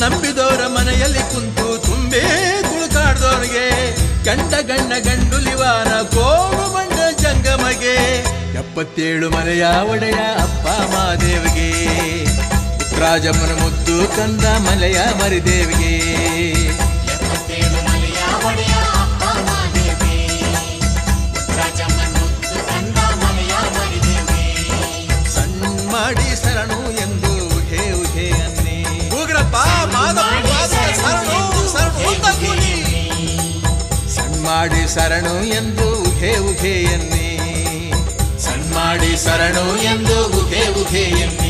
ನಂಬಿದವರ ಮನೆಯಲ್ಲಿ ಕುಂತು ತುಂಬೇ ತುಳುಕಾಡ್ದವನಿಗೆ ಗಂಡ ಗಣ್ಣ ಗಂಡುಲಿವಾನ ಕೋಡು ಬಂಡ ಜಂಗಮಗೆ ಎಪ್ಪತ್ತೇಳು ಮನೆಯ ಒಡೆಯ ಅಪ್ಪ ಮಾದೇವಿಗೆ ರಾಜಮ್ಮನ ಮುದ್ದು ಕಂದ ಮಲೆಯ ಮರಿದೇವಿಗೆ. ಸಣ್ಣ ಮಾಡಿ ಸರಣು ಎಂದು ಮಾಡಿ ಶರಣು ಎಂದು ಉಘೆ ಉಘೆ ಎನ್ನಿ ಸಣ್ಣ ಮಾಡಿ ಶರಣು ಎಂದು ಉಘೆ ಉಘೆ ಎನ್ನಿ